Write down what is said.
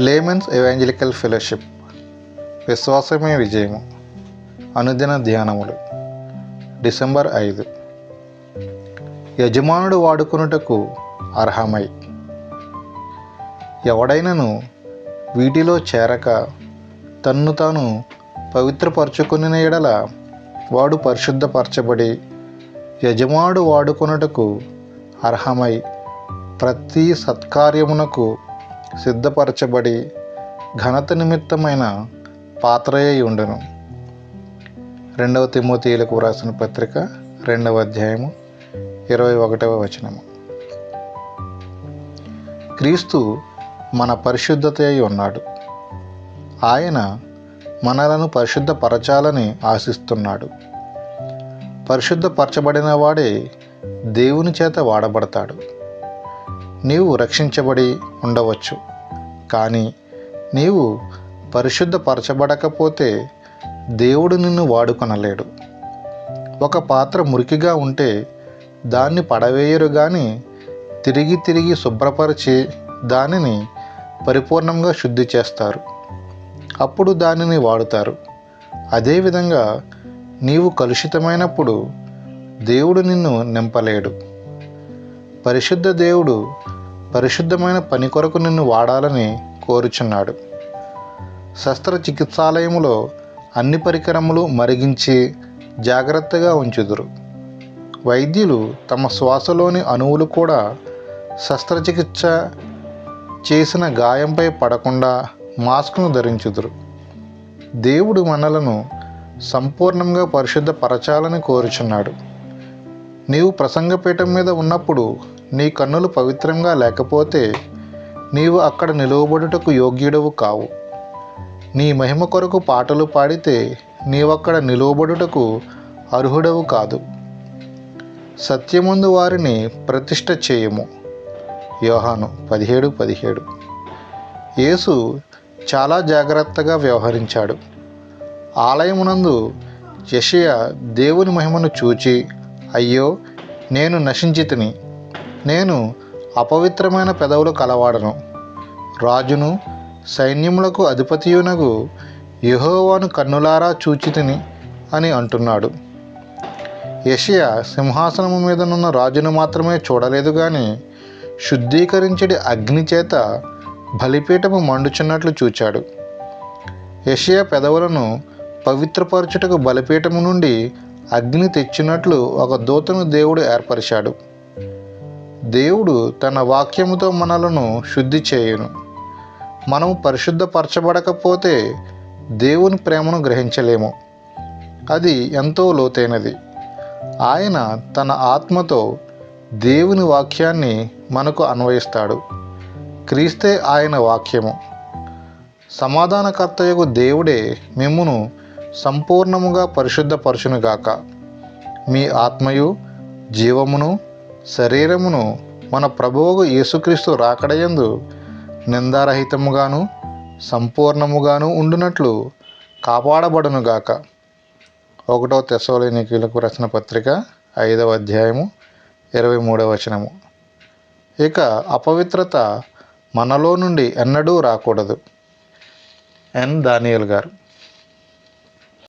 Layman's evangelical fellowship విశ్వాసమే విజయము అనుదిన ధ్యానములు December ఐదు యజమానుడు వాడుకొనుటకు అర్హమై ఎవడైనను వీటిలో చేరక తన్ను తాను పవిత్రపరచుకుని ఎడల వాడు పరిశుద్ధపరచబడి యజమానుడు వాడుకొనుటకు అర్హమై ప్రతి సత్కార్యమునకు సిద్ధపరచబడి ఘనత నిమిత్తమైన పాత్రయ్య ఉండను రెండవ తిమోతీయులకు వ్రాసిన పత్రిక రెండవ అధ్యాయము ఇరవై ఒకటవ వచనము. క్రీస్తు మన పరిశుద్ధత అయి ఉన్నాడు. ఆయన మనలను పరిశుద్ధపరచాలని ఆశిస్తున్నాడు. పరిశుద్ధపరచబడిన వాడే దేవుని చేత వాడబడతాడు. నీవు రక్షించబడి ఉండవచ్చు. కానీ నీవు పరిశుద్ధపరచబడకపోతే దేవుడు నిన్ను వాడుకొనలేడు. ఒక పాత్ర మురికిగా ఉంటే దాన్ని పడవేయరు కానీ తిరిగి తిరిగి శుభ్రపరిచి దానిని పరిపూర్ణంగా శుద్ధి చేస్తారు. అప్పుడు దానిని వాడుతారు. అదేవిధంగా నీవు కలుషితమైనప్పుడు దేవుడు నిన్ను నింపలేడు. పరిశుద్ధ దేవుడు పరిశుద్ధమైన పని కొరకు నిన్ను వాడాలని కోరుచున్నాడు. శస్త్రచికిత్సాలయంలో అన్ని పరికరములు మరిగించి జాగ్రత్తగా ఉంచుదురు. వైద్యులు తమ శ్వాసలోని అణువులు కూడా శస్త్రచికిత్స చేసిన గాయంపై పడకుండా మాస్క్ను ధరించుదురు. దేవుడు మనలను సంపూర్ణంగా పరిశుద్ధపరచాలని కోరుచున్నాడు. నీవు ప్రసంగపీఠం మీద ఉన్నప్పుడు నీ కన్నులు పవిత్రంగా లేకపోతే నీవు అక్కడ నిలువబడుటకు యోగ్యుడవు కావు. నీ మహిమ కొరకు పాటలు పాడితే నీవక్కడ నిలువబడుటకు అర్హుడవు కాదు. సత్యముందు వారిని ప్రతిష్ట చేయము. యోహాను పదిహేడు పదిహేడు. యేసు చాలా జాగ్రత్తగా వ్యవహరించాడు. ఆలయమునందు యషయ దేవుని మహిమను చూచి అయ్యో నేను నశించితిని. నేను అపవిత్రమైన పెదవులు కలవాడను. రాజును సైన్యములకు అధిపతియునగు యహోవాను కన్నులారా చూచితిని అని అంటున్నాడు. యషియా సింహాసనము మీదనున్న రాజును మాత్రమే చూడలేదు కానీ శుద్ధీకరించడి అగ్ని చేత బలిపీఠము మండుచున్నట్లు చూచాడు. యషియా పెదవులను పవిత్రపరచుటకు బలిపీఠము నుండి అగ్ని తెచ్చినట్లు ఒక దూతను దేవుడు ఏర్పరిచాడు. దేవుడు తన వాక్యముతో మనలను శుద్ధి చేయును. మనము పరిశుద్ధపరచబడకపోతే దేవుని ప్రేమను గ్రహించలేము. అది ఎంతో లోతైనది. ఆయన తన ఆత్మతో దేవుని వాక్యాన్ని మనకు అన్వయిస్తాడు. క్రీస్తే ఆయన వాక్యము. సమాధానకర్తయకు దేవుడే మిమ్మును సంపూర్ణముగా పరిశుద్ధపరచునుగాక. మీ ఆత్మయు జీవమును శరీరమును మన ప్రభువుకు యేసుక్రీస్తు రాకడయందు నిందారహితముగాను సంపూర్ణముగాను ఉండునట్లు కాపాడబడునుగాక. ఒకటో తెసోలినికీలకు రచన పత్రిక ఐదవ అధ్యాయము ఇరవై మూడవ వచనము. ఇక అపవిత్రత మనలో నుండి ఎన్నడూ రాకూడదు. ఎన్. దానియల్ గారు.